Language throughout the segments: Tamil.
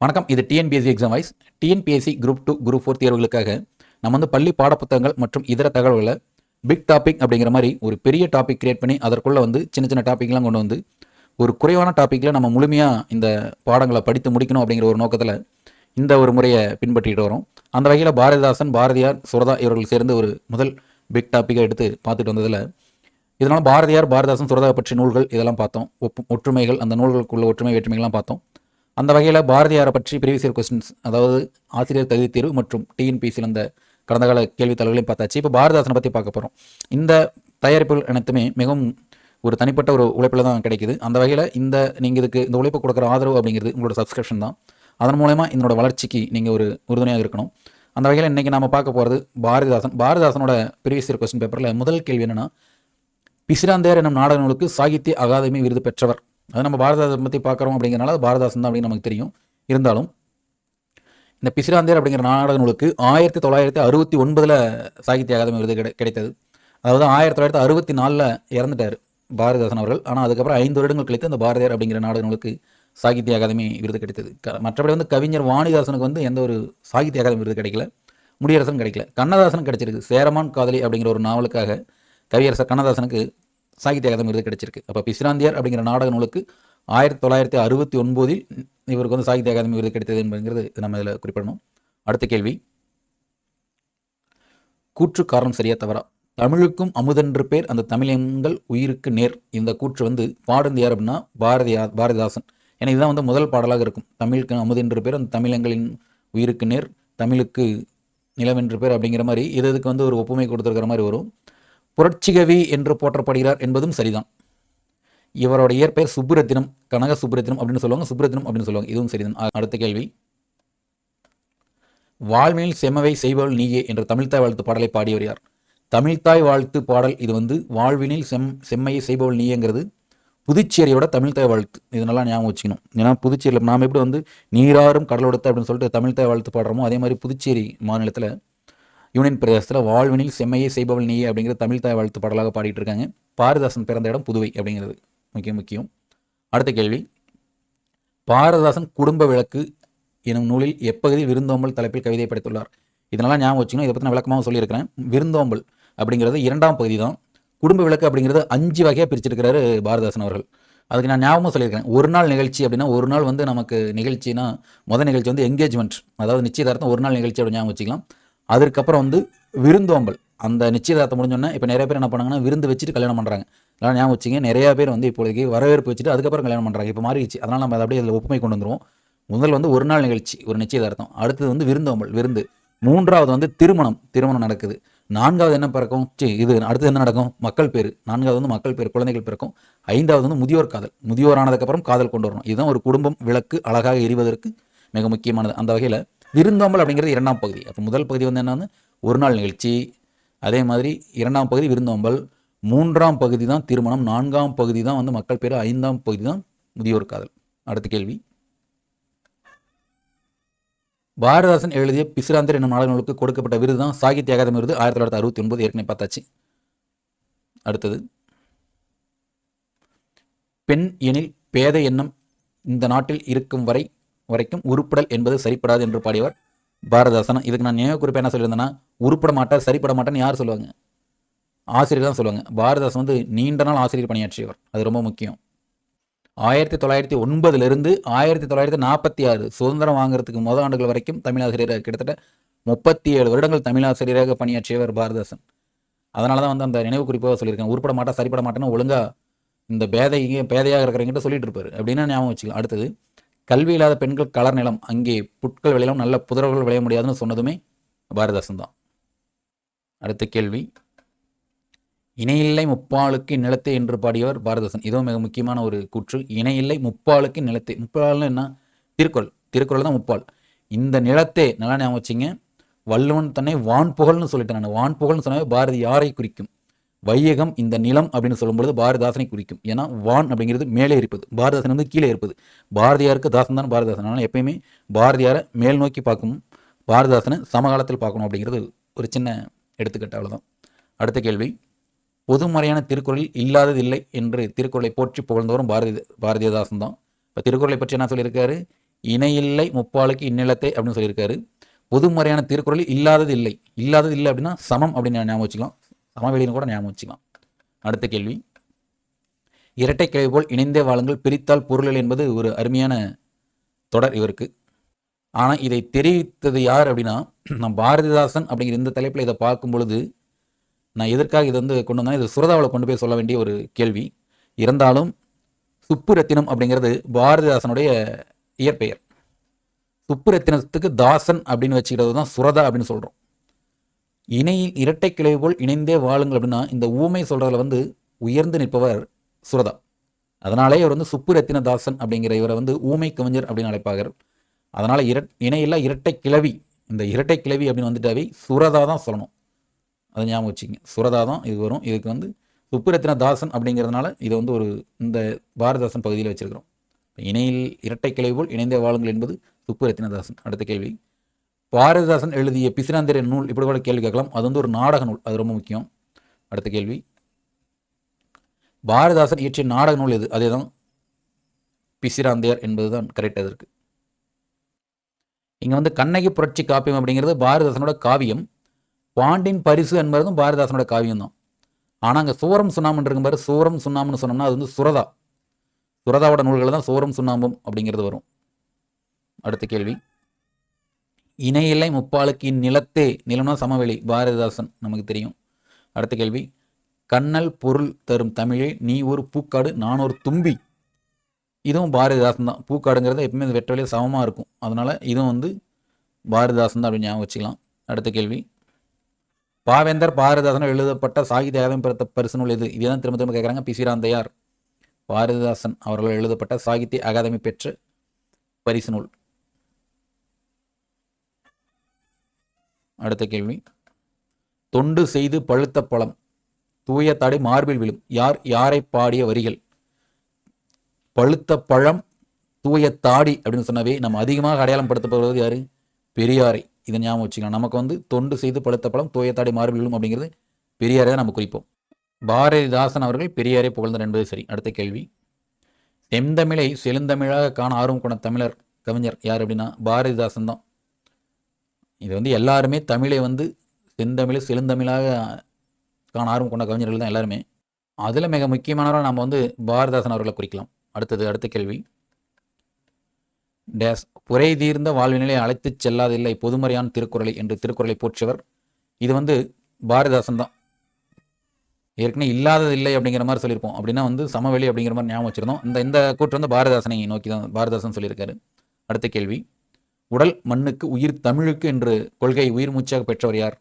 வணக்கம் இது TNPSC exam wise TNPSC group two group four தேர்வுகளுக்காக நம்ம வந்து பள்ளி பாடப்புத்தகங்கள் மற்றும் இதர தகவல்களை பிக் டாபிக் அப்படிங்கிற மாதிரி ஒரு பெரிய டாபிக் கிரியேட் பண்ணி அதற்குள்ளே வந்து சின்ன சின்ன டாப்பிக்லாம் கொண்டு வந்து ஒரு குறைவான டாப்பிக்கில் நம்ம முழுமையாக இந்த பாடங்களை படித்து முடிக்கணும் அப்படிங்கிற ஒரு நோக்கத்தில் இந்த ஒரு முறையை பின்பற்றிட்டு வரோம். அந்த வகையில் பாரதிதாசன் பாரதியார் சுரதா இவர்கள் சேர்ந்து ஒரு முதல் பிக் டாப்பிக்கை எடுத்து பார்த்துட்டு வந்ததில் இதனால் பாரதியார் பாரதிதாசன் சுரதா பற்றிய நூல்கள் இதெல்லாம் பார்த்தோம். ஒப்பு ஒற்றுமைகள் அந்த நூல்களுக்குள்ள ஒற்றுமை வேற்றுமைகள்லாம் பார்த்தோம். அந்த வகையில் பாரதியாரை பற்றி ப்ரீவியஸ் இயர் கொஸ்டின்ஸ் அதாவது ஆசிரியர் தகுதி தேர்வு மற்றும் டிஎன்பிசியில் அந்த கடந்த கால கேள்வித்தாளர்களையும் பார்த்தாச்சு. இப்போ பாரதிதாசனை பற்றி பார்க்க போகிறோம் இந்த தயாரிப்புகள் அனைத்துமே மிகவும் ஒரு தனிப்பட்ட ஒரு உழைப்பில் தான் கிடைக்குது. அந்த வகையில் இந்த நீங்கள் இதுக்கு இந்த உழைப்பு கொடுக்குற ஆதரவு அப்படிங்கிறது உங்களோட சப்ஸ்கிரிப்ஷன் தான். அதன் மூலயமா இதனோட வளர்ச்சிக்கு நீங்கள் ஒரு உறுதுணையாக இருக்கணும். அந்த வகையில் இன்றைக்கி நம்ம பார்க்க போகிறது பாரதிதாசன். பாரதிதாசனோட ப்ரீவியஸ் இயர் கொஸ்டின் பேப்பரில் முதல் கேள்வி என்னென்னா பிசிராந்தேர் என்னும் நாடக நூலுக்கு சாகித்ய அகாதமி விருது பெற்றவர் அது நம்ம பாரதிதாசன் பற்றி பார்க்குறோம் அப்படிங்கிறனால அது பாரதாசன் தான் அப்படின்னு நமக்கு தெரியும். இருந்தாலும் இந்த பிசிராந்தேர் அப்படிங்கிற நாடக நூலுக்கு ஆயிரத்தி தொள்ளாயிரத்தி அறுபத்தி ஒன்பதில் சாகித்ய அகாதமி விருது கிடை கிடைத்தது. அதாவது ஆயிரத்தி தொள்ளாயிரத்தி அறுபத்தி நாலில் இறந்துட்டார் பாரதிதாசன் அவர்கள். ஆனால் அதுக்கப்புறம் ஐந்து வருடங்கள் கழித்து அந்த பாரதியார் அப்படிங்கிற நாடக நூலுக்கு சாகித்ய அகாதமி விருது கிடைத்தது. க மற்றபடி வந்து கவிஞர் வாணிதாசனுக்கு வந்து எந்த ஒரு சாகித்ய அகாதமி விருது கிடைக்கல. முடியரசன் கிடைக்கல. கண்ணதாசன் கிடைச்சிருக்கு. சேரமான் காதலி அப்படிங்கிற ஒரு நாவலுக்காக கவியரசர் கண்ணதாசனுக்கு சாகித்ய அகாதமி விருது கிடைச்சிருக்கு. அப்போ பிசிராந்தியார் அப்படிங்கிற நாடக நூலுக்கு ஆயிரத்தி தொள்ளாயிரத்தி அறுபத்தி ஒன்பதில் இவருக்கு வந்து சாகித்ய அகாதமி விருது கிடைத்தது என்பதுங்கிறது நம்ம இதில் குறிப்பிடணும். அடுத்த கேள்வி. கூற்று காரணம் சரியா தவறா? தமிழுக்கும் அமுதென்று பேர் அந்த தமிழங்கள் உயிருக்கு நேர். இந்த கூற்று வந்து பாடுந்து யார் அப்படின்னா பாரதியா பாரதிதாசன். ஏன்னா இதுதான் வந்து முதல் பாடலாக இருக்கும். தமிழுக்கு அமுதென்று பேர் அந்த தமிழங்களின் உயிருக்கு நேர். தமிழுக்கு நிலவென்று பேர் அப்படிங்கிற மாதிரி இது இதுக்கு வந்து ஒரு ஒப்புமை கொடுத்துருக்கிற மாதிரி வரும். புரட்சிகவி என்று போற்றப்படுகிறார் என்பதும் சரிதான். இவரோட இயற்பெயர் சுப்புரத்தினம் கனக சுப்புரத்தினம் அப்படின்னு சொல்லுவாங்க சுப்புரத்தினம் அப்படின்னு சொல்லுவாங்க. இதுவும் சரிதான். அடுத்த கேள்வி. வாழ்வினில் செம்மவை செய்பவள் நீயே என்ற தமிழ்த்தாய் வாழ்த்து பாடலை பாடியவர் யார்? தமிழ்த்தாய் வாழ்த்து பாடல் இது வந்து வாழ்வினில் செம் செம்மையை செய்பவள் நீயேங்கிறது புதுச்சேரியோட தமிழ்த்தாய் வாழ்த்து. இதனெல்லாம் ஞாபகம் வச்சுக்கணும். ஏன்னா புதுச்சேரியில் நாம் எப்படி வந்து நீராறும் கடலோடத்த அப்படின்னு சொல்லிட்டு தமிழ்த்தாய் வாழ்த்து பாடுறோமோ அதே மாதிரி புதுச்சேரி மாநிலத்தில் யூனியன் பிரதேசத்தில் வாழ்வினில் செம்மையை செய்பவள் நீ அப்படிங்கிற தமிழ் தாய் வாழ்த்து பாடலாக பாடிட்டு இருக்காங்க பாரதாசன் பிறந்த இடம் புதுவை அப்படிங்கிறது முக்கிய முக்கியம். அடுத்த கேள்வி. பாரதிதாசன் குடும்ப விளக்கு எனும் நூலில் எப்பகுதி விருந்தோம்பல் தலைப்பில் கவிதை படைத்துள்ளார்? இதனால் ஞாபகம் வச்சுக்கணும் இதை பற்றி நான் விளக்கமாக சொல்லியிருக்கிறேன். விருந்தோம்பல் அப்படிங்கிறது இரண்டாம் பகுதி தான் குடும்ப விளக்கு அப்படிங்கிறது அஞ்சு வகையாக பிரிச்சிருக்கிறாரு பாரதிதாசன் அவர்கள். அதுக்கு நான் ஞாபகமாக சொல்லியிருக்கேன் ஒரு நாள் நிகழ்ச்சி அப்படின்னா ஒரு நாள் வந்து நமக்கு நிகழ்ச்சினா முதல் நிகழ்ச்சி வந்து எங்கேஜ்மெண்ட் அதாவது நிச்சயதார்த்தம் ஒரு நாள் நிகழ்ச்சி அப்படின்னு ஞாபகம் வச்சுக்கலாம். அதுக்கப்புறம் வந்து விருந்தோம்பல் அந்த நிச்சயதார்த்தம் முடிஞ்சோன்னே இப்போ நிறைய பேர் என்ன பண்ணாங்கன்னா விருந்து வச்சுட்டு கல்யாணம் பண்ணுறாங்க அதனால் ஞாபகம் வச்சுங்க நிறையா பேர் வந்து இப்போதைக்கு வரவேற்பு வச்சுட்டு அதுக்கப்புறம் கல்யாணம் பண்ணுறாங்க இப்போ மாறிடுச்சு. அதனால் நம்ம அதை அப்படியே அதில் ஒப்புமை கொண்டு வந்துருவோம். முதல் வந்து ஒரு நாள் நிகழ்ச்சி ஒரு நிச்சயதார்த்தம். அடுத்தது வந்து விருந்தோம்பல் விருந்து. மூன்றாவது வந்து திருமணம் திருமணம் நடக்குது. நான்காவது என்ன பிறக்கும்? சி இது அடுத்தது என்ன நடக்கும்? மக்கள் பேர். நான்காவது வந்து மக்கள் பேர் குழந்தைகள் பிறக்கும். ஐந்தாவது வந்து முதியோர் காதல். முதியோர் ஆனதுக்கப்புறம் காதல் கொண்டு வரணும். இதுதான் ஒரு குடும்பம் விளக்கு அழகாக எரிவதற்கு மிக முக்கியமானது. அந்த வகையில் விருந்தோம்பல் அப்படிங்கிறது இரண்டாம் பகுதி. அப்போ முதல் பகுதி வந்து என்னன்னு ஒரு நாள் நிகழ்ச்சி. அதே மாதிரி இரண்டாம் பகுதி விருந்தோம்பல். மூன்றாம் பகுதி தான் திருமணம். நான்காம் பகுதி தான் வந்து மக்கள் பேர் ஐந்தாம் பகுதி தான் முதியோர் காதல். அடுத்த கேள்வி. பாரதாசன் எழுதிய பிசிராந்தர் என்னும் நாடகங்களுக்கு கொடுக்கப்பட்ட விருது தான் சாகித்ய அகாதமி விருது. ஆயிரத்தி தொள்ளாயிரத்தி அறுபத்தி ஒன்பது ஏற்கனவே பார்த்தாச்சு. அடுத்தது. பெண் எனில் பேதை எண்ணம் இந்த நாட்டில் இருக்கும் வரை வரைக்கும் உருப்படல் என்பது சரிப்படாது என்று பாடியவர் பாரதாசன் இதுக்கு நான் நினைவு குறிப்பு என்ன சொல்லியிருந்தேன்னா உருப்பட மாட்டார் சரிப்பட மாட்டேன்னு யார் சொல்லுவாங்க? ஆசிரியர் தான் சொல்லுவாங்க. பாரதாசன் வந்து நீண்ட நாள் ஆசிரியர் பணியாற்றியவர். அது ரொம்ப முக்கியம். ஆயிரத்தி தொள்ளாயிரத்தி ஒன்பதுலேருந்து ஆயிரத்தி தொள்ளாயிரத்தி நாற்பத்தி ஆறு சுதந்திரம் வாங்குறதுக்கு முதல் ஆண்டுகள் வரைக்கும் தமிழாசிரியராக கிட்டத்தட்ட முப்பத்தி ஏழு வருடங்கள் தமிழாசிரியராக பணியாற்றியவர் பாரதாசன் அதனால தான் வந்து அந்த நினைவு குறிப்பாக சொல்லியிருக்கேன். உருப்பட மாட்டா சரிப்பட மாட்டேன்னு ஒழுங்காக இந்த பேதைங்க பேதையாக இருக்கிறவங்கிட்ட சொல்லிட்டு இருப்பாரு. அப்படின்னா ஞாபகம் வச்சுக்கலாம் அடுத்தது கல்வி இல்லாத பெண்கள் கலர் நிலம் அங்கே புட்கள் விளையலாம் நல்ல புதர்கள் விளைய முடியாதுன்னு சொன்னதுமே பாரதாசன் தான் அடுத்த கேள்வி. இணையில்லை முப்பாலுக்கு நிலத்தை என்று பாடியவர் பாரதாசன் இதுவும் மிக முக்கியமான ஒரு கூற்று. இணையில்லை முப்பாலுக்கு நிலத்தை முப்பால்னு என்ன? திருக்குறள். திருக்குறள் தான் முப்பால். இந்த நிலத்தை நல்லா ஞாபகம் வச்சுங்க. வள்ளுவன் தன்னை வான்புகழ்னு சொல்லிட்டேன். நான் வான் புகழ்னு சொன்னாவே பாரதி யாரை குறிக்கும்? வையகம் இந்த நிலம் அப்படின்னு சொல்லும்பொழுது பாரதிதாசனை குறிக்கும். ஏன்னா வான் அப்படிங்கிறது மேலே இருப்பது. பாரதாசன் வந்து கீழே இருப்பது. பாரதியாருக்கு தாசன் தான் பாரதாசன். ஆனால் எப்பயுமே பாரதியாரை மேல் நோக்கி பார்க்கணும் பாரதிதாசனை சமகாலத்தில் பார்க்கணும் அப்படிங்கிறது ஒரு சின்ன எடுத்துக்கிட்ட. தான் அடுத்த கேள்வி. பொதுமறையான திருக்குறளில் இல்லாததில்லை என்று திருக்குறளை போற்றி புகழ்ந்தவரும் பாரதி பாரதியதாசன் தான். இப்போ திருக்குறளை பற்றி என்ன சொல்லியிருக்காரு? இணையில்லை முப்பாலுக்கு இந்நிலத்தை அப்படின்னு சொல்லியிருக்காரு. பொதுமறையான திருக்குறளில் இல்லாதது இல்லை இல்லாதது இல்லை அப்படின்னா சமம் அப்படின்னு ஞாபகம் வச்சுக்கலாம். சமவெளின்னு கூட ஞாபகம் வச்சுக்கலாம். அடுத்த கேள்வி. இரட்டை கிளை போல் இணைந்தே வாழுங்கள் பிரித்தால் பொருளில் என்பது ஒரு அருமையான தொடர் இவருக்கு. ஆனால் இதை தெரிவித்தது யார் அப்படின்னா நான் பாரதிதாசன் அப்படிங்கிற இந்த தலைப்பில் இதை பார்க்கும் பொழுது நான் எதற்காக இதை வந்து கொண்டு வந்தேன் இது சுரதாவில் கொண்டு போய் சொல்ல வேண்டிய ஒரு கேள்வி. இருந்தாலும் சுப்புரத்தினம் அப்படிங்கிறது பாரதிதாசனுடைய இயற்பெயர். சுப்புரத்தினத்துக்கு தாசன் அப்படின்னு வச்சுக்கிறது தான் சுரதா அப்படின்னு சொல்கிறோம் இணை இரட்டை கிளை போல் இணைந்தே வாழுங்கள் அப்படின்னா இந்த ஊமை சொல்கிறதுல வந்து உயர்ந்து நிற்பவர் சுரதா. அதனாலே இவர் வந்து சுப்புரத்தின தாசன் அப்படிங்கிற இவரை வந்து ஊமை கவிஞர் அப்படின்னு அழைப்பார்கள். அதனால் இர இணையில்லா இரட்டை கிளவி இந்த இரட்டை கிளவி அப்படின்னு வந்துட்டாவே சுரதா தான் சொல்லணும். அதை ஞாபகம் வச்சுங்க சுரதா தான் இது வரும். இதுக்கு வந்து சுப்புரத்தின தாசன் அப்படிங்கிறதுனால இதை வந்து ஒரு இந்த பாரதாசன் பகுதியில் வச்சுருக்கிறோம். இணையில் இரட்டை கிளை போல் இணைந்தே வாழுங்கள் என்பது சுப்புரத்தினதாசன். அடுத்த கேள்வி. பாரதிதாசன் எழுதிய பிசினாந்திர நூல் இப்படி கூட கேள்வி கேட்கலாம். அது வந்து ஒரு நாடக நூல். அது ரொம்ப முக்கியம். அடுத்த கேள்வி. பாரதிதாசன் இயற்றிய நாடக நூல் எது? அதே தான் பிசிராந்தையர் என்பது தான் கரெக்ட் அதற்கு இங்கே வந்து கண்ணகி புரட்சி காப்பியம் அப்படிங்கிறது பாரதிதாசனோட காவியம். பாண்டின் பரிசு என்பதும் பாரதிதாசனோட காவியம் தான் ஆனால் அங்கே சூரம் சுண்ணாமன் இருக்கும் பாரு. சூரம் சுண்ணாமன்னு சொன்னோம்னா அது வந்து சுரதா. சுரதாவோட நூல்கள் தான் சூரம் சுண்ணாம்பும் அப்படிங்கிறது வரும். அடுத்த கேள்வி. இணையில்லை முப்பாலுக்கு இந்நிலத்தே நிலம்னா சமவெளி பாரதிதாசன் நமக்கு தெரியும். அடுத்த கேள்வி. கண்ணல் பொருள் தரும் தமிழே நீ ஒரு பூக்காடு நான் ஒரு தும்பி. இதுவும் பாரதிதாசன் தான். பூக்காடுங்கிறது எப்பவுமே இந்த வெற்றவெளியில் சமமாக இருக்கும். அதனால் இதுவும் வந்து பாரதிதாசன் தான் அப்படின்னு ஞாபகம் வச்சுக்கலாம். அடுத்த கேள்வி. பாவேந்தர் பாரதிதாசன் எழுதப்பட்ட சாகித்ய அகாதமி பெறத்த பரிசு நூல் இது இதுதான் திரும்ப திரும்ப கேட்குறாங்க பிசிராந்தையார் பாரதிதாசன் அவர்கள் எழுதப்பட்ட சாகித்ய அகாதமி பெற்ற பரிசு நூல் அடுத்த கேள்வி. தொண்டு செய்து பழுத்த பழம் தூய தடை மார்பில் விழும். யார் யாரை பாடிய வரிகள்? பழுத்த பழம் தூய தாடி அப்படின்னு சொன்னவே நம்ம அதிகமாக அடையாளம் படுத்தப்படுவது யாரு? பெரியாரை. இதை ஞாபகம் வச்சுக்கலாம். நமக்கு வந்து தொண்டு செய்து பழுத்த பழம் தூய தாடி மார்பில் விழும் அப்படிங்கிறது பெரியாரை தான் நம்ம குறிப்போம். பாரதிதாசன் அவர்கள் பெரியாரை புகழ்ந்தார் என்பது சரி. அடுத்த கேள்வி. செந்தமிழை செழுந்தமிழாக காண ஆர்வம் கொண்ட தமிழர் கவிஞர் யார் அப்படின்னா பாரதிதாசன் தான். இது வந்து எல்லாருமே தமிழை வந்து செந்தமிழ் செழுந்தமிழாக காண ஆர்வம் கொண்ட கவிஞர்கள் தான் எல்லாருமே. அதில் மிக முக்கியமானவராக நம்ம வந்து பாரதிதாசன் அவர்களை குறிக்கலாம். அடுத்தது அடுத்த கேள்வி. டேஸ் புரை தீர்ந்த வாழ்வினிலே அழைத்துச் செல்லாதில்லை பொதுமறையான் திருக்குறளை என்று திருக்குறளை போற்றியவர். இது வந்து பாரதிதாசன் தான். ஏற்கனவே இல்லாதது இல்லை அப்படிங்கிற மாதிரி சொல்லியிருப்போம். அப்படின்னா வந்து சமவெளி அப்படிங்கிற மாதிரி ஞாபகம் வச்சிருந்தோம். இந்த இந்த கூற்று வந்து பாரதாசனை நோக்கி தான் பாரதாசன் சொல்லியிருக்காரு. அடுத்த கேள்வி. உடல் மண்ணுக்கு உயிர் தமிழுக்கு என்று கொள்கை உயிர் மூச்சாக பெற்றவர் யார்?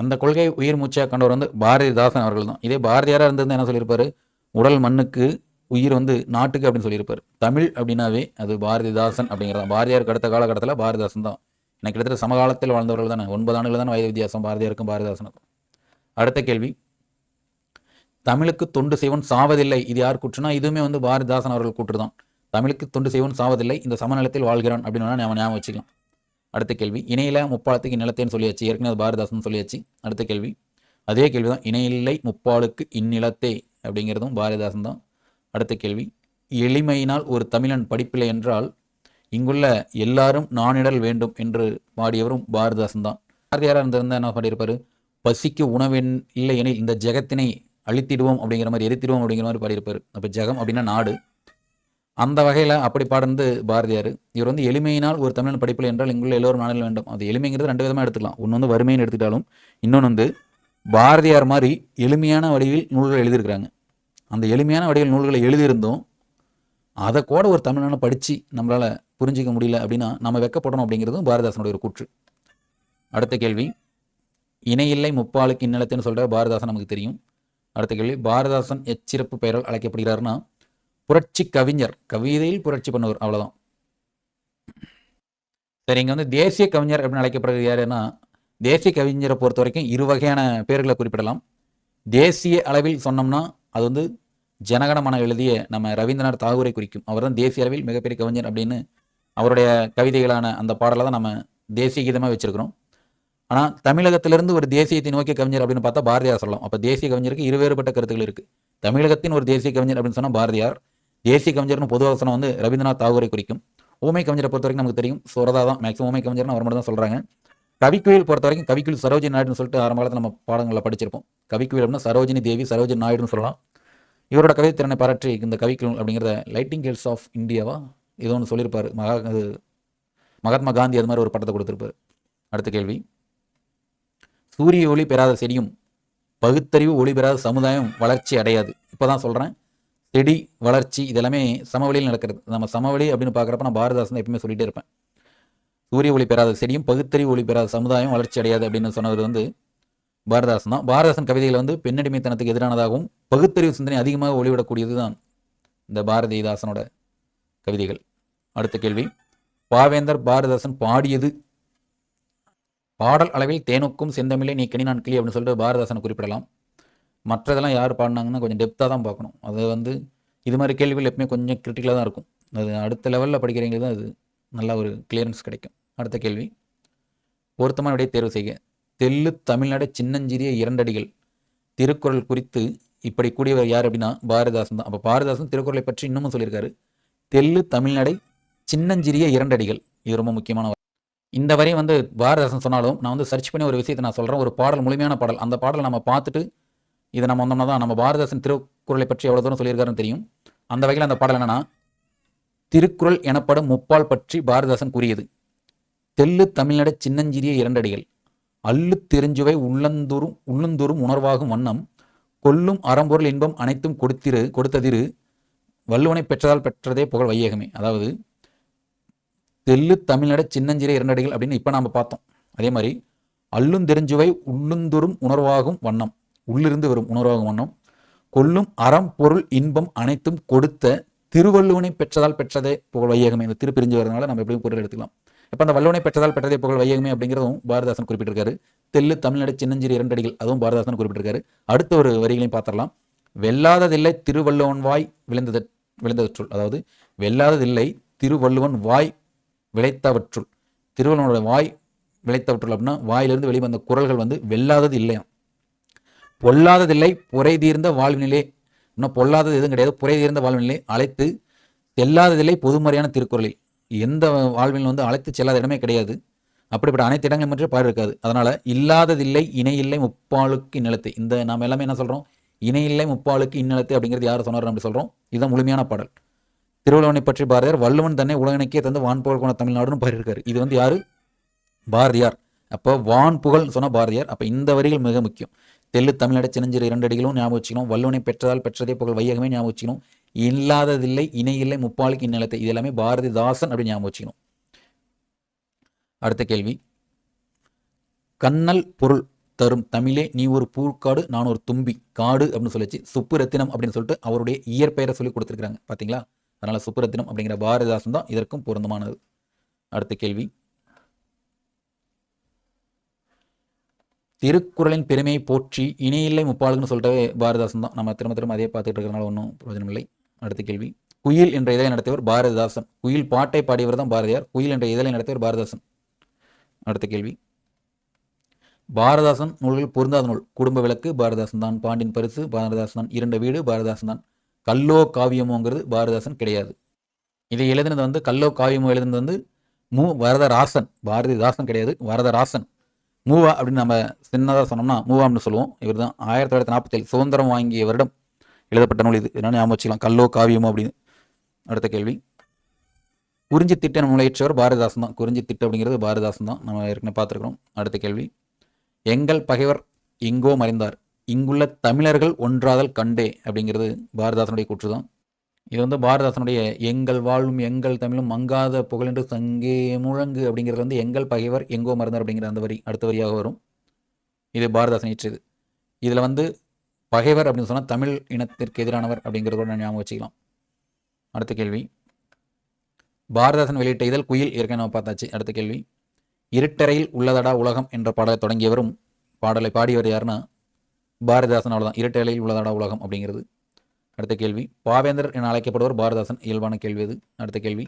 அந்த கொள்கை உயிர் மூச்சாக கண்டவர் வந்து பாரதிதாசன் அவர்கள் தான். இதே பாரதியாராக இருந்திருந்தா என்ன சொல்லியிருப்பாரு? உடல் மண்ணுக்கு உயிர் வந்து நாட்டுக்கு அப்படின்னு சொல்லியிருப்பார். தமிழ் அப்படின்னாவே அது பாரதிதாசன் அப்படிங்கிறது பாரதியாருக்கு அடுத்த காலகட்டத்தில் பாரதிதாசன் தான். எனக்கு கிட்டத்தட்ட சமகாலத்தில் வாழ்ந்தவர்கள் தானே. ஒன்பது ஆண்டுகள் தான் வயது வித்தியாசம். பாரதியாருக்கும் பாரதிதாசனுக்கும். அடுத்த கேள்வி. தமிழுக்கு தொண்டு செய்வன் சாவதில்லை. இது யார் கூற்றுனா? இதுவுமே வந்து பாரதிதாசன் அவர்கள் கூற்று தான் தமிழுக்கு தொண்டு செய்வன் சாவதில்லை இந்த சமநிலத்தில் வாழ்கிறான் அப்படின்னு நம்ம ஞாபகம் வச்சுக்கலாம். அடுத்த கேள்வி இணையில முப்பாலத்துக்கு நிலத்தேன்னு சொல்லியாச்சு ஏற்கனவே பாரதிதாசன் சொல்லியாச்சு. அடுத்த கேள்வி அதே கேள்வி தான் இணையில்லை முப்பாலுக்கு இந்நிலத்தே அப்படிங்கிறதும் பாரதிதாசன் தான். அடுத்த கேள்வி எளிமையினால் ஒரு தமிழன் படிப்பில்லை என்றால் இங்குள்ள எல்லாரும் நானிடல் வேண்டும் என்று பாடியவரும் பாரதிதாசன் தான். பாரதியாராக இருந்திருந்தால் என்ன பாடியிருப்பார்? பசிக்கு உணவென் இல்லை எனில் இந்த ஜெகத்தினை அழித்திடுவோம் அப்படிங்கிற மாதிரி எரித்திடுவோம் அப்படிங்கிற மாதிரி பாடியிருப்பார். அப்போ ஜெகம் அப்படின்னா நாடு. அந்த வகையில் அப்படி பாடுறது பாரதியார். இவர் வந்து எளிமையினால் ஒரு தமிழன் படிப்பில் என்றால் இங்குள்ள எல்லோரும் நாளில் வேண்டும். அது எளிமைங்கிறது ரெண்டு விதமாக எடுத்துக்கலாம். ஒன்று வந்து வறுமைன்னு எடுத்துக்கிட்டாலும் இன்னொன்று வந்து பாரதியார் மாதிரி எளிமையான வடிவில் நூல்கள் எழுதியிருக்கிறாங்க. அந்த எளிமையான வடிவில் நூல்களை எழுதியிருந்தோம் அதை கூட ஒரு தமிழனை படித்து நம்மளால் புரிஞ்சிக்க முடியல அப்படின்னா நம்ம வெக்கப்படணும் அப்படிங்கிறதும் பாரதிதாசனுடைய ஒரு கூற்று. அடுத்த கேள்வி. இணையில்லை முப்பாலுக்கு இந்நிலத்தைன்னு சொல்கிற பாரதிதாசன் நமக்கு தெரியும். அடுத்த கேள்வி. பாரதிதாசன் எச்சிறப்பு பெயரால் அழைக்கப்படுகிறாருன்னா புரட்சி கவிஞர். கவிதையில் புரட்சி பண்ணுவர் அவ்வளோதான் சரி இங்கே வந்து தேசிய கவிஞர் அப்படின்னு அழைக்கப்படுறது யாருன்னா தேசிய கவிஞரை பொறுத்த வரைக்கும் இரு வகையான பேர்களை குறிப்பிடலாம். தேசிய அளவில் சொன்னோம்னா அது வந்து ஜனகணமன எழுதிய நம்ம ரவீந்திரநாத் தாகூரை குறிக்கும். அவர் தான் தேசிய அளவில் மிகப்பெரிய கவிஞர் அப்படின்னு அவருடைய கவிதைகளான அந்த பாடலை தான் நம்ம தேசிய கீதமாக வச்சிருக்கிறோம். ஆனால் தமிழகத்திலிருந்து ஒரு தேசியத்தை நோக்கிய கவிஞர் அப்படின்னு பார்த்தா பாரதியார் சொல்லலாம். அப்போ தேசிய கவிஞருக்கு இருவேறுபட்ட கருத்துக்கள் இருக்குது தமிழகத்தின் ஒரு தேசிய கவிஞர் அப்படின்னு சொன்னால் பாரதியார். ஏசி கவிஞர்னு பொதுவாக சொன்னால் வந்து ரவீந்திரநாத் தாகூரை குறிக்கும். ஊமை கவிஞரை பொறுத்த வரைக்கும் நமக்கு தெரியும். சுரதா தான் மேக்ஸிமம் ஊமை கவிஞர்னு அவர் மட்டும் தான் சொல்கிறாங்க கவிக்குயில் பொறுத்த வரைக்கும் கவிக்குயில் சரோஜினி நாயுடுன்னு சொல்லிட்டு ஆரம்ப காலத்தில் நம்ம பாடங்களில் படிச்சிருப்போம். கவிக்குயில் அப்படின்னா சரோஜினி தேவி சரோஜினி நாயுடுன்னு சொல்லலாம். இவரோட கவிதை திறனை பாராட்டி இந்த கவிக்குள் அப்படிங்கிறத லைட்டிங் ஹில்ஸ் ஆஃப் இந்தியாவா ஏதோ ஒன்று சொல்லியிருப்பார். மகா அது மகாத்மா காந்தி அது மாதிரி ஒரு பட்டத்தை கொடுத்துருப்பார். அடுத்த கேள்வி. சூரிய ஒளி பெறாத செடியும் பகுத்தறிவு ஒளி பெறாத சமுதாயம் வளர்ச்சி அடையாது. இப்போ தான் சொல்கிறேன் செடி வளர்ச்சி இதெல்லாமே சமவெளியில் நடக்கிறது. நம்ம சமவெளி அப்படின்னு பார்க்குறப்ப நான் பாரதாசன் எப்பவுமே சொல்லிட்டே இருப்பேன். சூரிய ஒளி பெறாத செடியும் பகுத்தறிவு ஒளி பெறாத சமுதாயம் வளர்ச்சி அடையாது அப்படின்னு சொன்னவர் வந்து பாரதாசன் தான். பாரதாசன் கவிதைகள் வந்து பெண்ணடிமைத்தனத்துக்கு எதிரானதாகவும் பகுத்தறிவு சிந்தனை அதிகமாக ஒளிவிடக்கூடியது தான் இந்த பாரதிதாசனோட கவிதைகள். அடுத்த கேள்வி. பாவேந்தர் பாரதாசன் பாடியது பாடல் அளவில் தேனுக்கும் செந்தமிழை நீ கனி நான் கிளி அப்படின்னு சொல்லிட்டு பாரதாசனை குறிப்பிடலாம். மற்றதெல்லாம் யார் பாடினாங்கன்னா கொஞ்சம் டெப்த்தாக தான் பார்க்கணும். அது வந்து இது மாதிரி கேள்விகள் எப்பவுமே கொஞ்சம் கிரிட்டிக்கலாக தான் இருக்கும். அது அடுத்த லெவலில் படிக்கிறவங்களுக்கு தான் அது நல்ல ஒரு கிளியரன்ஸ் கிடைக்கும். அடுத்த கேள்வி. பொருத்தமான விடையை தேர்வு செய்க. தெல்லு தமிழ்நாடு சின்னஞ்சிறிய இரண்டடிகள். திருக்குறள் குறித்து இப்படி கூடியவர் யார் அப்படின்னா பாரதிதாசன் தான். அப்போ பாரதிதாசன் திருக்குறளை பற்றி இன்னமும் சொல்லியிருக்காரு. தெல்லு தமிழ்நடை சின்னஞ்சிறிய இரண்டடிகள். இது ரொம்ப முக்கியமான இந்த வரையும் வந்து பாரதிதாசன் சொன்னாலும் நான் வந்து சர்ச் பண்ணி ஒரு விஷயத்தை நான் சொல்கிறேன் ஒரு பாடல் முழுமையான பாடல். அந்த பாடலை நம்ம பார்த்துட்டு இதை நம்ம வந்தோம்னா தான் நம்ம பாரதாசன் திருக்குறளை பற்றி எவ்வளோ தூரம் சொல்லியிருக்காருன்னு தெரியும். அந்த வகையில் அந்த பாடல் என்னன்னா திருக்குறள் எனப்படும் முப்பால் பற்றி பாரதிதாசன் கூறியது. தெல்லு தமிழ்நட சின்னஞ்சிறிய இரண்டடிகள். அல்லு தெரிஞ்சுவை உள்ளந்தூரும் உள்ளந்தூரும் உணர்வாகும் வண்ணம். கொல்லும் அறம்பொருள் இன்பம் அனைத்தும் கொடுத்திரு கொடுத்ததிரு. வள்ளுவனை பெற்றதால் பெற்றதே புகழ் வையகமே. அதாவது தெல்லு தமிழ்நட சின்னஞ்சிறிய இரண்டடிகள் அப்படின்னு இப்போ நாம் பார்த்தோம். அதே மாதிரி அல்லும் தெரிஞ்சுவை உள்ளுந்தொரும் உணர்வாகும் வண்ணம். உள்ளிருந்து வரும் உணர்வாகும் வண்ணம். கொல்லும் அறம் பொருள் இன்பம் அனைத்தும் கொடுத்த திருவள்ளுவனை பெற்றதால் பெற்றதே புகழ் வையகமே. இந்த திருப்பிரிஞ்சு வரதுனால நம்ம எப்படியும் பொருள் எடுத்துக்கலாம். இப்போ அந்த வள்ளுவனை பெற்றதால் பெற்றதே புகழ் வையகமே அப்படிங்கிறதும் பாரதாசன் குறிப்பிட்டிருக்காரு. தெல்லு தமிழ்நாடு சின்னஞ்சிறு இரண்டடிகள் அதுவும் பாரதாசன் குறிப்பிட்டிருக்காரு. அடுத்த ஒரு வரிகளையும் பார்த்துடலாம். வெல்லாததில்லை திருவள்ளுவன் வாய் விளைந்தது விளைந்தவற்றுள். அதாவது வெல்லாததில்லை திருவள்ளுவன் வாய் விளைத்தவற்றுள். திருவள்ளுவனோட வாய் விளைத்தவற்றுள் அப்படின்னா வாயிலிருந்து வெளிவந்த குரல்கள் வந்து வெல்லாதது இல்லையாம் பொல்லாததில்லை புரை தீர்ந்த வாழ்வினிலே. இன்னும் பொல்லாதது எதுவும் கிடையாது. புரை தீர்ந்த வாழ்வினிலே அழைத்து செல்லாததில்லை பொதுமறையான திருக்குறளில். எந்த வாழ்வில் வந்து அழைத்து செல்லாத இடமே கிடையாது. அப்படிப்பட்ட அனைத்து இடங்களும் மட்டும் பாடு இருக்காது. அதனால இல்லாததில்லை இணையில்லை முப்பாளுக்கு இந்நிலத்தை. இந்த நாம் எல்லாமே என்ன சொல்கிறோம் இணையில்லை முப்பாளுக்கு இந்நிலத்தை அப்படிங்கிறது யார் சொன்னார் அப்படி சொல்கிறோம் இதுதான் முழுமையான பாடல். திருவள்ளுவனை பற்றி பாரதியார் வள்ளுவன் தன்னை உலகனுக்கே தந்து வான்புகழ் கொண்ட தமிழ்நாடுன்னு பாடியிருக்காரு. இது வந்து யார்? பாரதியார். அப்போ வான் புகழ் சொன்ன பாரதியார். அப்போ இந்த வரிகள் மிக முக்கியம். தெல்லு தமிழட சின்னஞ்சிறு இரண்டு அடிகளும் ஞாபகம் வச்சுக்கணும். வல்லுனை பெற்றதால் பெற்றதே புகழ் வையகமே ஞாபகம் வச்சுக்கணும். இல்லாததில்லை இணை இல்லை முப்பாளுக்கு இந்நிலத்தை இது எல்லாமே பாரதிதாசன் அப்படி ஞாபகம் வச்சுக்கணும். அடுத்த கேள்வி. கண்ணல் பொருள் தரும் தமிழே நீ ஒரு பூக்காடு நான் ஒரு தும்பி காடு அப்படின்னு சொல்லிச்சு. சுப்புரத்தினம் அப்படின்னு சொல்லிட்டு அவருடைய இயற்பெயரை சொல்லி கொடுத்துருக்காங்க பார்த்தீங்களா அதனால் சுப்புரத்தினம் அப்படிங்கிற பாரதிதாசன் தான் இதற்கும் பொருந்தமானது. அடுத்த கேள்வி. திருக்குறளின் பெருமையை போற்றி இணையில்லை முப்பாளுன்னு சொல்லிட்டு பாரதிதாசன் தான். நம்ம திரும்ப திரும்ப அதே பார்த்துட்டு இருக்கிறனால ஒன்றும் பிரயோஜனம் இல்லை. அடுத்த கேள்வி. குயில் என்ற இதழை நடத்தியவர் பாரதிதாசன். குயில் பாட்டை பாடியவர் தான் பாரதியார். குயில் என்ற இதழை நடத்தியவர் பாரதிதாசன். அடுத்த கேள்வி. பாரதாசன் நூல்கள் பொருந்தாத நூல். குடும்ப விளக்கு பாரதாசன் தான். பாண்டியன் பரிசு பாரதாசன் தான். இரண்டு வீடு பாரதாசன் தான். கல்லோ காவியமோங்கிறது பாரதாசன் கிடையாது. இதை எழுதினது வந்து கல்லோ காவியமோ எழுதினது வந்து மு. வரதராசன். பாரதிதாசன் கிடையாது. வரதராசன். மூவா அப்படின்னு நம்ம சின்னதாக சொன்னோம்னா மூவாம்னு சொல்லுவோம். இவர் தான் ஆயிரத்தி தொள்ளாயிரத்தி நாற்பத்தேழு சுதந்திரம் வாங்கிய வருடம் எழுதப்பட்ட நூல் இது. இதனால் ஞாபகம் வச்சுக்கலாம். கல்லோ காவியமோ அப்படின்னு. அடுத்த கேள்வி. குறிஞ்சி திட்ட நூலையற்றவர் பாரதிதாசன் தான் குறிஞ்சி திட்டம் அப்படிங்கிறது பாரதிதாசன் தான் நம்ம ஏற்கனவே பார்த்துருக்குறோம். அடுத்த கேள்வி. எங்கள் பகைவர் எங்கோ மறைந்தார். இங்குள்ள தமிழர்கள் ஒன்றாதல் கண்டே அப்படிங்கிறது பாரதிதாசனுடைய கூற்று தான் இது வந்து பாரதாசனுடைய எங்கள் வாழும் எங்கள் தமிழும் மங்காத புகழென்று சங்கே முழங்கு அப்படிங்கிறது வந்து எங்கள் பகைவர் எங்கோ மறந்தார் அப்படிங்கிற அந்த வரி அடுத்த வரியாக வரும். இது பாரதாசன் இயற்றியது. இதில் வந்து பகைவர் அப்படின்னு சொன்னால் தமிழ் இனத்திற்கு எதிரானவர் அப்படிங்கிறதோட நான் ஞாபகம் வச்சுக்கலாம். அடுத்த கேள்வி. பாரதாசன் வெளியிட்ட இதழ் குயில் ஏற்கனவே நம்ம பார்த்தாச்சு. அடுத்த கேள்வி. இருட்டறையில் உள்ளதடா உலகம் என்ற பாடலை தொடங்கியவரும் பாடலை பாடியவர் யாருன்னா பாரதிதாசன் அவ்வளோதான் இருட்டறையில் உள்ளதடா உலகம் அப்படிங்கிறது. அடுத்த கேள்வி. பாவேந்தர் என அழைக்கப்படுவர் பாரதாசன். இயல்பான கேள்வி அது. அடுத்த கேள்வி.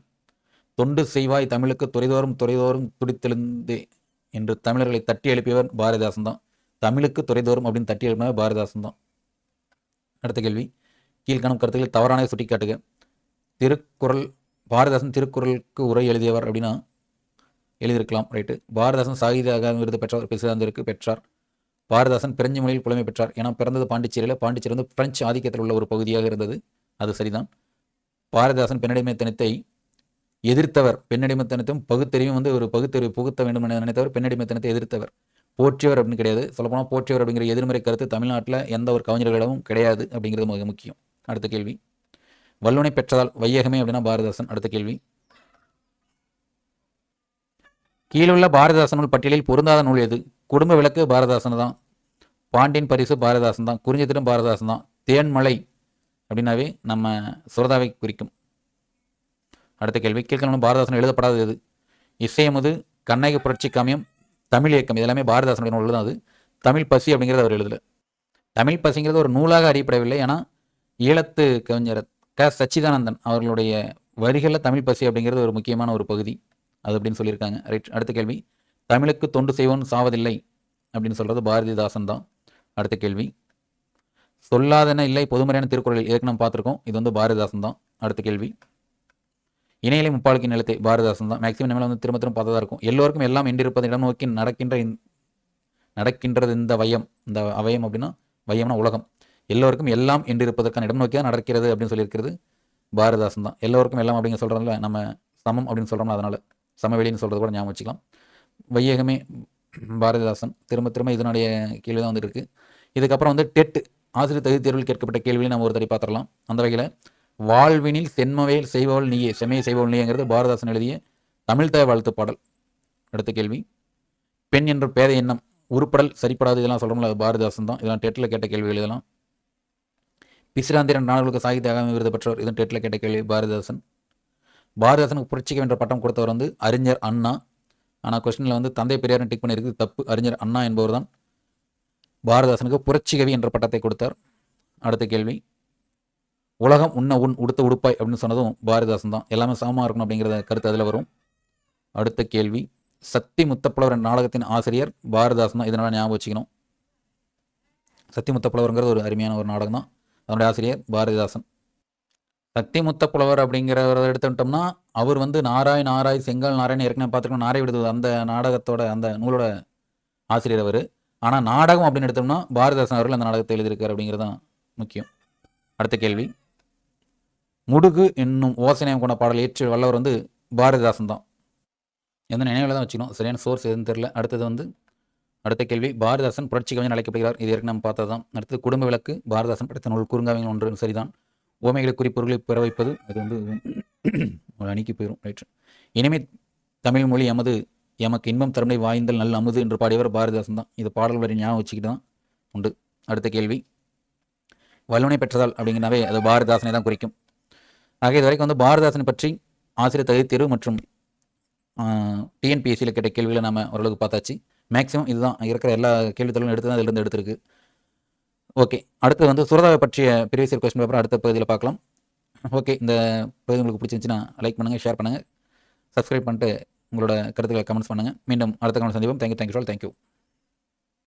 தொண்டு செய்வாய் தமிழுக்கு துறைதோறும் துறைதோறும் துடித்தெழுந்தே என்று தமிழர்களை தட்டி எழுப்பியவர் பாரதிதாசன் தான். தமிழுக்கு துறைதோறும் அப்படின்னு தட்டி எழுப்பினவர் பாரதிதாசன் தான். அடுத்த கேள்வி. கீழ்காணும் கருத்துக்களை தவறானதை சுட்டிக்காட்டுக திருக்குறள் பாரதாசன் திருக்குறளுக்கு உரை எழுதியவர் அப்படின்னா எழுதியிருக்கலாம் ரைட்டு பாரதாசன் சாகித்ய அகாதமி விருது பெற்றவர் பிசிதாந்திற்கு பெற்றார். பாரதாசன் பிரெஞ்சு மொழியில் புலமை பெற்றார். ஏன்னா பிறந்தது பாண்டிச்சேரியில். பாண்டிச்சேரி வந்து பிரெஞ்சு ஆதிக்கத்தில் உள்ள ஒரு பகுதியாக இருந்தது. அது சரிதான். பாரதிதாசன் பெண்ணடிமைத்தனத்தை எதிர்த்தவர். பெண்ணடிமைத்தனத்தையும் பகுத்தறிவும் வந்து ஒரு பகுத்தறிவு புகுத்த வேண்டும் என நினைத்தவர். பெண்ணடிமைத்தனத்தை எதிர்த்தவர். போற்றியவர் அப்படின்னு கிடையாது. சொல்லப்போனால் போற்றியவர் அப்படிங்கிற எதிர்மறை கருத்து தமிழ்நாட்டில் எந்த ஒரு கவிஞர்களிடமும் கிடையாது அப்படிங்கிறது மிக முக்கியம். அடுத்த கேள்வி. வல்லுனை பெற்றதால் வையகமே அப்படின்னா பாரதிதாசன். அடுத்த கேள்வி. கீழுள்ள பாரதிதாசன் பட்டியலில் பொருந்தாத நூல் எது? குடும்ப விளக்கு பாரதாசன் தான். பாண்டியன் பரிசு பாரதாசன் தான். குறிஞ்சித்திரம் பாரதாசன் தான். தேன்மலை அப்படின்னாவே நம்ம சுரதாவை குறிக்கும். அடுத்த கேள்வி. கீழ்கணும் பாரதாசன் எழுதப்படாதது எது? இசையமுது கண்ணகி புரட்சி காமியம் தமிழ் இயக்கம். இதெல்லாமே பாரதாசனுடைய நூல் தான் அது. தமிழ் பசி அப்படிங்கிறது அவர் எழுதல. தமிழ் பசிங்கிறது ஒரு நூலாக அறியப்படவில்லை. ஏன்னா ஈழத்து கவிஞர் க. சச்சிதானந்தன் அவர்களுடைய வரிகளில் தமிழ் பசி அப்படிங்கிறது ஒரு முக்கியமான ஒரு பகுதி. அது அப்படின்னு சொல்லியிருக்காங்க. ரைட். அடுத்த கேள்வி. தமிழுக்கு தொண்டு செய்வோன் சாவதில்லை அப்படின்னு சொல்கிறது பாரதிதாசன் தான் அடுத்த கேள்வி. சொல்லாதன இல்லை பொதுமறையான திருக்குறள் ஏற்கனவே நம்ம பார்த்துருக்கோம். இது வந்து பாரதிதாசன் தான் அடுத்த கேள்வி. இணையிலை முப்பாளுக்கு நிலத்தை பாரதிதாசன் தான் மேக்ஸிமம் நம்மள வந்து திரும்ப திரும்ப பார்த்ததாக இருக்கும். எல்லோருக்கும் எல்லாம் என்றிருப்பதை இடம் நோக்கி நடக்கின்ற நடக்கின்றது இந்த வயம். இந்த அவயம் அப்படின்னா வையம்னா உலகம். எல்லோருக்கும் எல்லாம் என்றிருப்பதற்கான இடம் நோக்கி தான் நடக்கிறது அப்படின்னு சொல்லியிருக்கிறது பாரதிதாசன் தான் எல்லோருக்கும் எல்லாம் அப்படிங்க சொல்கிறோம்ல நம்ம சமம் அப்படின்னு சொல்கிறோம்ல அதனால் சமவெளின்னு சொல்கிறது கூட ஞாபகம் வச்சுக்கலாம். வையகமே பாரதிதாசன். திரும்ப திரும்ப இதனுடைய கேள்வி தான் வந்துட்டு இருக்கு. இதுக்கப்புறம் வந்து டெட் ஆசிரியர் தகுதி தேர்வில் கேட்கப்பட்ட கேள்வியை நம்ம ஒரு தடவை பார்த்துடலாம். அந்த வகையில் வாழ்வினில் சென்மவேல் செய்பவள் நீயே செம்மையை செய்பவள் நீங்கிறது பாரதாசன் எழுதிய தமிழ் தாய் வாழ்த்து பாடல். அடுத்த கேள்வி. பெண் என்ற பேத எண்ணம் உருப்படல் சரிப்படாது இதெல்லாம் சொல்கிறோம்ல அது பாரதிதாசன் தான். இதெல்லாம் டெட்டில் கேட்ட கேள்விகள் இதெல்லாம். பிசிராந்திரன் நாடுகளுக்கு சாகித்ய அகாமி விருது பெற்றவர் இதன் டெட்டில் கேட்ட கேள்வி பாரதிதாசன். பாரதிதாசனுக்கு புரட்சிக்க என்ற பட்டம் கொடுத்தவர் வந்து அறிஞர் அண்ணா. ஆனால் கொஸ்டினில் வந்து தந்தை பெரியார்னு டிக் பண்ணியிருக்கு. தப்பு. அறிஞர் அண்ணா என்பவர் தான் பாரதிதாசனுக்கு புரட்சிகவி என்ற பட்டத்தை கொடுத்தார். அடுத்த கேள்வி. உலகம் உண்ண உன் உடுத்த உடுப்பாய் அப்படின்னு சொன்னதும் பாரதிதாசன் தான். எல்லாமே சமமாக இருக்கணும் அப்படிங்கிறத கருத்து அதில் வரும். அடுத்த கேள்வி. சக்தி முத்தப்புலவர் என்ற நாடகத்தின் ஆசிரியர் பாரதிதாசன் தான். இதனால் ஞாபகம் வச்சுக்கணும். சக்தி முத்தப்புலவருங்கிறது ஒரு அருமையான ஒரு நாடகம் தான். அதனுடைய ஆசிரியர் பாரதிதாசன். சக்தி முத்தப்புலவர் அப்படிங்கிறவரை எடுத்துட்டோம்னா அவர் வந்து நாராய் நாராய் செங்கல் நாராயண் ஏற்கனவே பார்த்துருக்கோம். நாரை விடுது அந்த நாடகத்தோட அந்த நூலோட ஆசிரியர் அவர். ஆனால் நாடகம் அப்படின்னு எடுத்தோம்னா பாரதிதாசன் அவர்கள் அந்த நாடகத்தை எழுதியிருக்கார் அப்படிங்கிறது தான் முக்கியம். அடுத்த கேள்வி. முடுகு என்னும் ஓசனையம் கொண்ட பாடல் ஏற்று வல்லவர் வந்து பாரதிதாசன் தான். எந்த நினைவில் தான் வச்சுக்கணும். சரியான சோர்ஸ் எதுன்னு தெரியல. அடுத்தது வந்து அடுத்த கேள்வி. பாரதிதாசன் புரட்சி கவிஞர் அழைக்கப்படுகிறார். இது ஏற்கனவே நம்ம பார்த்தது தான் அடுத்தது குடும்ப விளக்கு. பாரதிதாசன் படைத்த நூல் குறுங்காவியங்கள் ஒன்று சரிதான். உவமைகளை குறிப்பொருளை பெற வைப்பது அது வந்து ஒரு அணிக்கு போயிடும் ரைட் இனிமே தமிழ் மொழி எமது எமக்கு இன்பம் தருமை வாய்ந்தல் நல்ல அமுது என்று பாடியவர் பாரதிதாசன் தான். இது பாடல் வரை ஞாபகம் வச்சுக்கிட்டு தான் உண்டு. அடுத்த கேள்வி. வல்லுனை பெற்றதால் அப்படிங்கிறனாவே அது பாரதிதாசனை தான் குறிக்கும். ஆக இது வரைக்கும் வந்து பாரதிதாசனை பற்றி ஆசிரியர் தகுதி தேர்வு மற்றும் டிஎன்பிஎஸ்சியில் கேட்ட கேள்விகளை நம்ம ஓரளவுக்கு பார்த்தாச்சு. மேக்ஸிமம் இதுதான். இருக்கிற எல்லா கேள்வித்தலும் எடுத்து தான் அதிலிருந்து எடுத்திருக்கு. ஓகே. அடுத்து வந்து சுரதாவை பற்றிய ப்ரீவியஸ் கொஸ்டின் பேப்பர் அடுத்த பகுதியில் பார்க்கலாம். ஓகே இந்த பகுதி உங்களுக்கு பிடிச்சிருந்துச்சுன்னா லைக் பண்ணுங்கள் ஷேர் பண்ணுங்கள் சப்ஸ்கிரைப் பண்ணிட்டு உங்களோட கருத்துக்களை கமெண்ட்ஸ் பண்ணுங்கள் மீண்டும் அடுத்த கமெண்ட் சந்திப்போம். Thank you thank you sir thank you